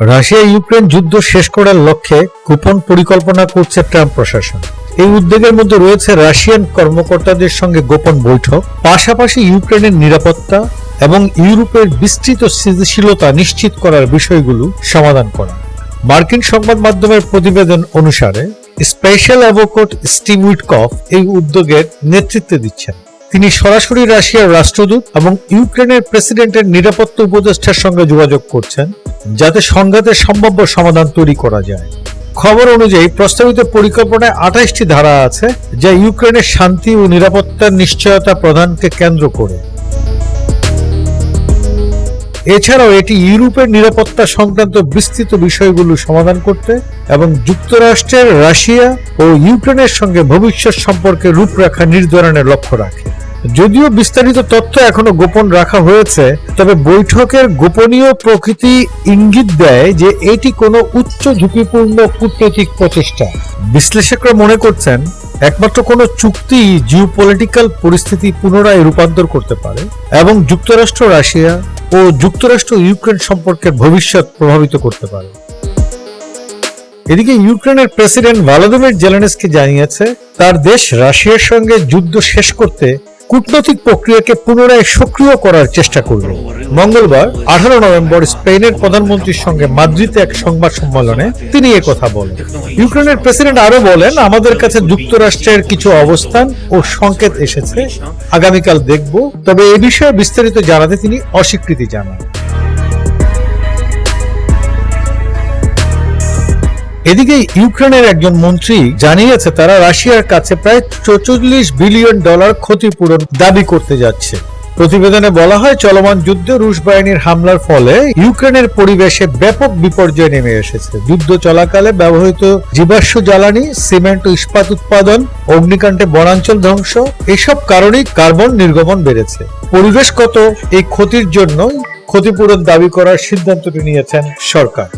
Russia Ukraine যুদ্ধ শেষ করার লক্ষ্যে গোপন পরিকল্পনা করছে ট্রাম্প প্রশাসন। এই উদ্যোগের মধ্যে রয়েছে রাশিয়ান কর্মকর্তাদের সঙ্গে গোপন বৈঠক, পাশাপাশি ইউক্রেনের নিরাপত্তা এবং ইউরোপের বিস্তৃত স্থিতিশীলতা নিশ্চিত করার বিষয়গুলো সমাধান করা। মার্কিন সংবাদ মাধ্যমের প্রতিবেদন অনুসারে, স্পেশাল অ্যাভোকেট স্টিভ উইটকফ এই উদ্যোগের নেতৃত্ব দিচ্ছেন। তিনি সরাসরি রাশিয়ার রাষ্ট্রদূত এবং ইউক্রেনের প্রেসিডেন্টের নিরাপত্তা উপদেষ্টার সঙ্গে যোগাযোগ করছেন। যাতে সংঘাতের সম্ভাব্য সমাধান তৈরি করা যায়। খবর অনুযায়ী প্রস্তাবিত পরিকল্পনায় আঠাশটি ধারা আছে, যা ইউক্রেনের শান্তি ও নিরাপত্তার নিশ্চয়তা প্রদানকে কেন্দ্র করে। এছাড়াও এটি ইউরোপের নিরাপত্তা সংক্রান্ত বিস্তৃত বিষয়গুলো সমাধান করতে এবং যুক্তরাষ্ট্রের, রাশিয়া ও ইউক্রেনের সঙ্গে ভবিষ্যৎ সম্পর্কে রূপরেখা নির্ধারণের লক্ষ্য রাখে। যদিও বিস্তারিত তথ্য এখনও গোপন রাখা হয়েছে, তবে বৈঠকের গোপনীয় প্রকৃতি ইঙ্গিত দেয় যে এটি কোনো উচ্চ ঝুঁকিপূর্ণ কূটনৈতিক প্রচেষ্টা বিশ্লেষকরা মনে করছেন, একমাত্র কোনো চুক্তি জিওপলিটিক্যাল পরিস্থিতি পুনরায় রূপান্তর করতে পারে এবং যুক্তরাষ্ট্র, রাশিয়া ও যুক্তরাষ্ট্র ইউক্রেন সম্পর্কের ভবিষ্যৎ প্রভাবিত করতে পারে। এদিকে ইউক্রেনের প্রেসিডেন্ট ভলোদিমির জেলেনস্কি জানিয়েছে, তার দেশ রাশিয়ার সঙ্গে যুদ্ধ শেষ করতে কূটনৈতিক প্রক্রিয়াকে পুনরায় সক্রিয় করার চেষ্টা করল। মঙ্গলবার, আঠারো নভেম্বর স্পেনের প্রধানমন্ত্রীর সঙ্গে মাদ্রিদে এক সংবাদ সম্মেলনে তিনি কথা বলেন। ইউক্রেনের প্রেসিডেন্ট আরও বলেন, আমাদের কাছে যুক্তরাষ্ট্রের কিছু অবস্থান ও সংকেত এসেছে। আগামীকাল দেখব। তবে এ বিষয়ে বিস্তারিত জানাতে তিনি অস্বীকৃতি জানান। এদিকে ইউক্রেনের একজন মন্ত্রী জানিয়েছে, তারা রাশিয়ার কাছে প্রায় চৌচল্লিশ বিলিয়ন ডলার ক্ষতিপূরণ দাবি করতে যাচ্ছে। প্রতিবেদনে বলা হয়, চলমান যুদ্ধে রুশ বাহিনীর হামলার ফলে ইউক্রেনের পরিবেশে ব্যাপক বিপর্যয় নেমে এসেছে। যুদ্ধ চলাকালে ব্যবহৃত জীবাশ্ম জ্বালানি, সিমেন্ট ও ইস্পাত উৎপাদন, অগ্নিকাণ্ডে বনাঞ্চল ধ্বংস, এসব কারণেই কার্বন নির্গমন বেড়েছে। পরিবেশগত এই ক্ষতির জন্য ক্ষতিপূরণ দাবি করার সিদ্ধান্তটি নিয়েছেন সরকার।